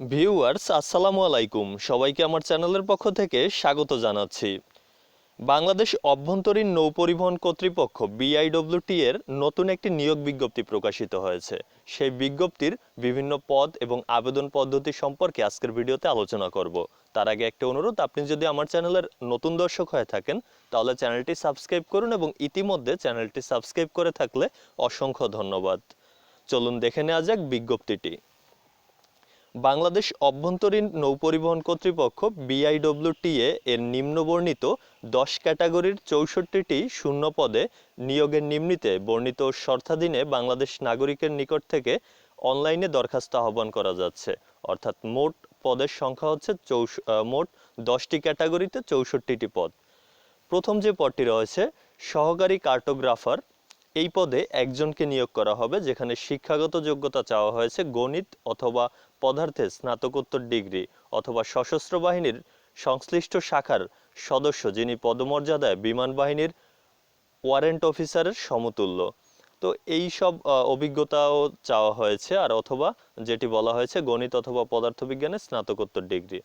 Viewers, আসসালামু আলাইকুম। সবাইকে আমার চ্যানেলের পক্ষ থেকে স্বাগত জানাচ্ছি। বাংলাদেশ অভ্যন্তরীণ নৌ পরিবহন কর্তৃপক্ষ বিআইডব্লিউটি এর নতুন একটি নিয়োগ বিজ্ঞপ্তি প্রকাশিত হয়েছে। সেই বিজ্ঞপ্তির বিভিন্ন পদ এবং আবেদন পদ্ধতি সম্পর্কে আজকের ভিডিওতে আলোচনা করব। তার আগে একটা অনুরোধ, আপনি যদি আমার চ্যানেলের নতুন দর্শক হয়ে থাকেন, তাহলে চ্যানেলটি সাবস্ক্রাইব করুন এবং ইতিমধ্যে চ্যানেলটি সাবস্ক্রাইব করে থাকলে অসংখ্য ধন্যবাদ। চলুন দেখে নেওয়া যাক বিজ্ঞপ্তিটি। বাংলাদেশ অভ্যন্তরীণ নৌপরিবহন কর্তৃপক্ষ বিআইডব্লিউটিএ এর নিম্নবর্ণিত দশ ক্যাটাগরির চৌষট্টিটি শূন্য পদে নিয়োগের নিম্নিতে বর্ণিত শর্তাধীনে বাংলাদেশ নাগরিকের নিকট থেকে অনলাইনে দরখাস্ত আহ্বান করা যাচ্ছে। অর্থাৎ মোট পদের সংখ্যা হচ্ছে চৌষ মোট দশটি ক্যাটাগরিতে চৌষট্টিটি পদ। প্রথম যে পদটি রয়েছে, সহকারী কার্টোগ্রাফার এই পদে একজনকে নিয়োগ করা হবে, যেখানে শিক্ষাগত যোগ্যতা চাওয়া হয়েছে গণিত অথবা পদার্থে স্নাতকোত্তর ডিগ্রি অথবা সশস্ত্র বাহিনীর সংশ্লিষ্ট শাখার সদস্য, যিনি পদমর্যাদায় বিমান বাহিনীর ওয়ারেন্ট অফিসারের সমতুল্য। তো এই সব অভিজ্ঞতাও চাওয়া হয়েছে, আর অথবা যেটি বলা হয়েছে গণিত অথবা পদার্থবিজ্ঞানে স্নাতকোত্তর ডিগ্রি।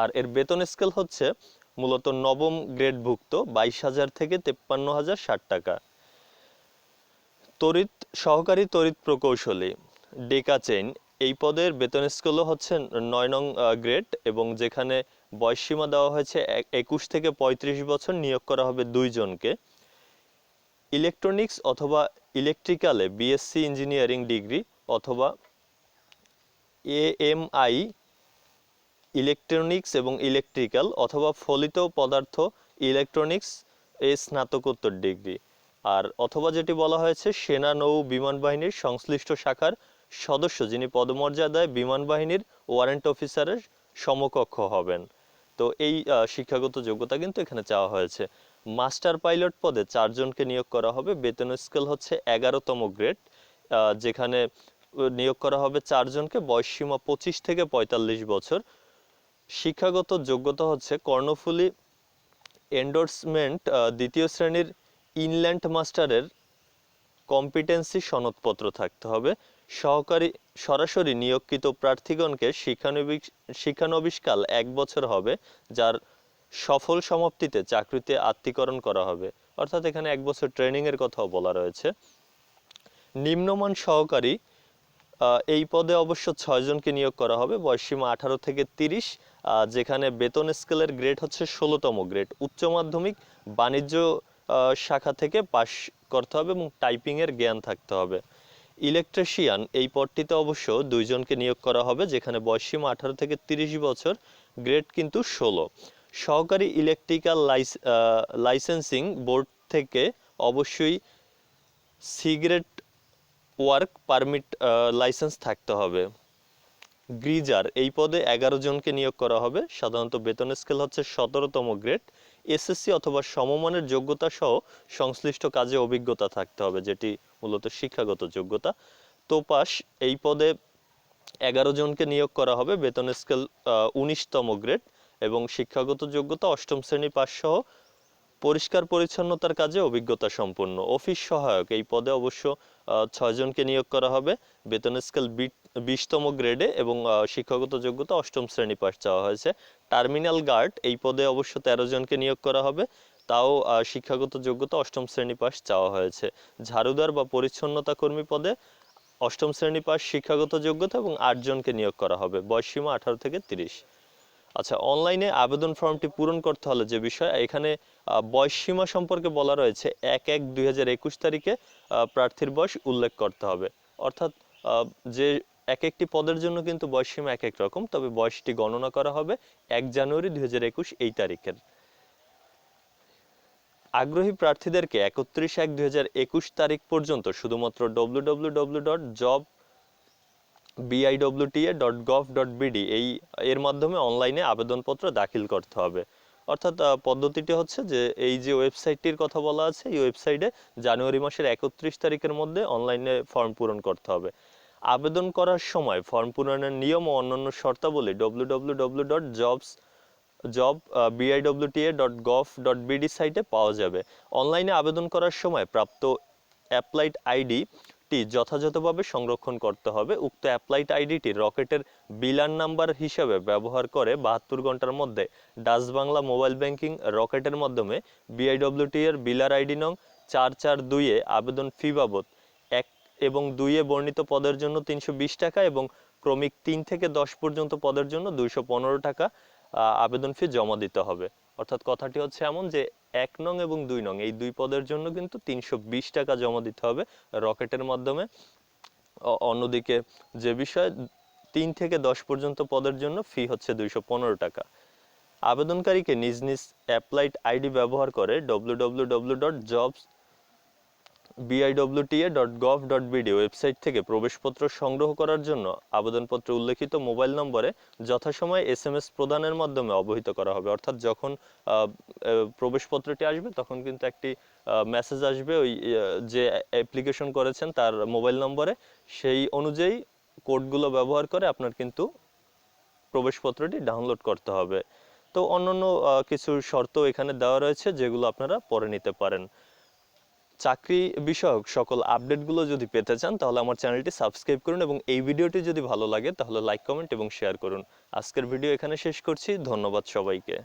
আর এর বেতন স্কেল হচ্ছে মূলত নবম গ্রেডভুক্ত, বাইশ হাজার থেকে তেপ্পান্ন হাজার ষাট টাকা। তড়িৎ, সহকারী তড়িৎ প্রকৌশলী ডেকা চেইন এই পদের বেতন স্কেলও হচ্ছে নয় নং গ্রেড এবং যেখানে বয়সসীমা দেওয়া হয়েছে এক- একুশ থেকে পঁয়ত্রিশ বছর নিয়োগ করা হবে দুইজনকে ইলেকট্রনিক্স অথবা ইলেকট্রিক্যালে বিএসসি ইঞ্জিনিয়ারিং ডিগ্রি অথবা এএমআই, ইলেকট্রনিক্স এবং ইলেকট্রিক্যাল অথবা ফলিত পদার্থ ইলেকট্রনিক্স, এ স্নাতকোত্তর ডিগ্রি। আর অথবা যেটি বলা হয়েছে, সেনা নৌ বিমান বাহিনীর সংশ্লিষ্ট শাখার সদস্য যিনি পদমর্যাদায় বিমান বাহিনীর ওয়ারেন্ট অফিসারের সমকক্ষ হবেন। তো এই শিক্ষাগত যোগ্যতা কিন্তু এখানে চাওয়া হয়েছে। মাস্টার পাইলট পদে চারজনকে নিয়োগ করা হবে। বেতন স্কেল হচ্ছে এগারোতম গ্রেড যেখানে নিয়োগ করা হবে চারজনকে বয়সসীমা পঁচিশ থেকে পঁয়তাল্লিশ বছর। শিক্ষাগত যোগ্যতা হচ্ছে কর্ণফুলী এন্ডোর্সমেন্ট দ্বিতীয় শ্রেণির ইনল্যান্ড মাস্টারের কম্পিটেন্সি সনদপত্র থাকতে হবে। সহকারী, সরাসরি নিয়োগকৃত প্রার্থীগণকে শিক্ষানবিশ শিক্ষানবিশকাল এক বছর হবে, যার সফল সমাপ্তিতে চাকরিতে আত্মীকরণ করা হবে। অর্থাৎ এখানে এক বছর ট্রেনিংয়ের কথাও বলা রয়েছে। নিম্নমান সহকারী এই পদে অবশ্য ছয়জনকে নিয়োগ করা হবে। বয়সসীমা আঠারো থেকে তিরিশ যেখানে বেতন স্কেলের গ্রেড হচ্ছে ষোলোতম গ্রেড। উচ্চ মাধ্যমিক, বাণিজ্য শাখা থেকে পাশ করতে হবে এবং টাইপিংয়ের জ্ঞান থাকতে হবে। ইলেকট্রিশিয়ান, এই পদটিতে অবশ্য দুইজনকে নিয়োগ করা হবে, যেখানে বয়সসীমা আঠারো থেকে তিরিশ বছর, গ্রেড কিন্তু ষোলো। সহকারী ইলেকট্রিক্যাল লাইসেন্সিং বোর্ড থেকে অবশ্যই সিগারেট ওয়ার্ক পারমিট লাইসেন্স থাকতে হবে। গ্রিজার, এই পদে এগারো জনকে নিয়োগ করা হবে। সাধারণত বেতন স্কেল হচ্ছে সতেরোতম গ্রেড। এসএসসি অথবা সমমানের যোগ্যতা সহ সংশ্লিষ্ট কাজে অভিজ্ঞতা থাকতে হবে, যেটি মূলত শিক্ষাগত যোগ্যতা। তোপাস এই পদে এগারো জনকে নিয়োগ করা হবে, বেতন স্কেল উনিশতম গ্রেড এবং শিক্ষাগত যোগ্যতা অষ্টম শ্রেণি পাস সহ পরিষ্কার পরিচ্ছন্নতার কাজে অভিজ্ঞতা সম্পন্ন। অফিস সহায়ক, এই পদে অবশ্য ছয়জনকে নিয়োগ করা হবে। বেতন স্কেল বিশতম গ্রেডে এবং শিক্ষাগত যোগ্যতা অষ্টম শ্রেণি পাশ চাওয়া হয়েছে। টার্মিনাল গার্ড এই পদে অবশ্য তেরো জনকে নিয়োগ করা হবে। তাও শিক্ষাগত যোগ্যতা অষ্টম শ্রেণি পাস চাওয়া হয়েছে। ঝাড়ুদার বা পরিচ্ছন্নতা কর্মী পদে অষ্টম শ্রেণি পাশ শিক্ষাগত যোগ্যতা এবং আটজনকে নিয়োগ করা হবে। বয়সসীমা আঠারো থেকে তিরিশ। আচ্ছা অনলাইনে আবেদন ফর্মটি পূরণ করতে হলে যে বিষয় এখানে আহ, বয়স সীমা সম্পর্কে বলা রয়েছে। এক এক দুই তারিখে প্রার্থীর বয়স উল্লেখ করতে হবে। অর্থাৎ যে এক একটি পদের জন্য কিন্তু বয়স সীমা এক এক রকম, তবে বয়সটি গণনা করা হবে এক জানুয়ারি দুই হাজার একুশ এই তারিখের। আগ্রহী প্রার্থীদেরকে একত্রিশ এক দুই তারিখ পর্যন্ত শুধুমাত্র W dot job BIWTA dot gov dot BD এই, এর মাধ্যমে অনলাইনে আবেদনপত্র দাখিল করতে হবে। অর্থাৎ পদ্ধতিটি হচ্ছে যে, এই যে ওয়েবসাইটটির কথা বলা আছে, এই ওয়েবসাইটে জানুয়ারি মাসের একত্রিশ তারিখের মধ্যে অনলাইনে ফর্ম পূরণ করতে হবে। আবেদন করার সময় ফর্ম পূরণের নিয়ম ও অন্যান্য শর্তাবলী W W W dot jobs job BIWTA dot gov dot BD সাইটে পাওয়া যাবে। অনলাইনে আবেদন করার সময় প্রাপ্ত অ্যাপ্লাইড আইডি কোডটি যথাযথভাবে সংরক্ষণ করতে হবে। উক্ত অ্যাপ্লাইড আইডিটি রকেটের বিলার নাম্বার হিসাবে ব্যবহার করে বাহাত্তর ঘণ্টার মধ্যে ডাচ বাংলা মোবাইল ব্যাংকিং রকেটের মাধ্যমে বিআইডব্লিউটি এর বিলার আইডি নং চার চার দুইয়ে আবেদন ফি বাবদ এবং দুইয়ে বর্ণিত পদের জন্য তিনশো বিশ টাকা এবং ক্রমিক তিন থেকে দশ পর্যন্ত পদের জন্য দুইশো পনেরো টাকা আবেদন ফি জমা দিতে হবে। অর্থাৎ কথাটি হচ্ছে এমন যে এক নং এবং দুই নং, এই দুই পদের জন্য কিন্তু তিনশো বিশ টাকা জমা দিতে হবে রকেটের মাধ্যমে। অন্যদিকে যে বিষয়, তিন থেকে দশ পর্যন্ত পদের জন্য ফি হচ্ছে দুইশো পনেরো টাকা। আবেদনকারীকে নিজ নিজ অ্যাপ্লাইড আইডি ব্যবহার করে W W W dot jobs BIWTA website থেকে প্রবেশপত্র সংগ্রহ করার জন্য আবেদনপত্রে উল্লেখিত মোবাইল নম্বরে যথাসময়ে এস এম এস প্রদানের মাধ্যমে অবহিত করা হবে। অর্থাৎ যখন প্রবেশপত্রটি আসবে, তখন কিন্তু একটি মেসেজ আসবে ওই যে অ্যাপ্লিকেশন করেছেন তার মোবাইল নম্বরে। সেই অনুযায়ী কোডগুলো ব্যবহার করে আপনার কিন্তু প্রবেশপত্রটি ডাউনলোড করতে হবে। তো অন্যান্য কিছু শর্ত এখানে দেওয়া রয়েছে যেগুলো আপনারা পরে নিতে পারেন। চাকরি বিষয়ক সকল আপডেটগুলো যদি পেতে চান, তাহলে আমার চ্যানেলটি সাবস্ক্রাইব করুন এবং এই ভিডিওটি যদি ভালো লাগে, তাহলে লাইক, কমেন্ট এবং শেয়ার করুন। আজকের ভিডিও এখানে শেষ করছি। ধন্যবাদ সবাইকে।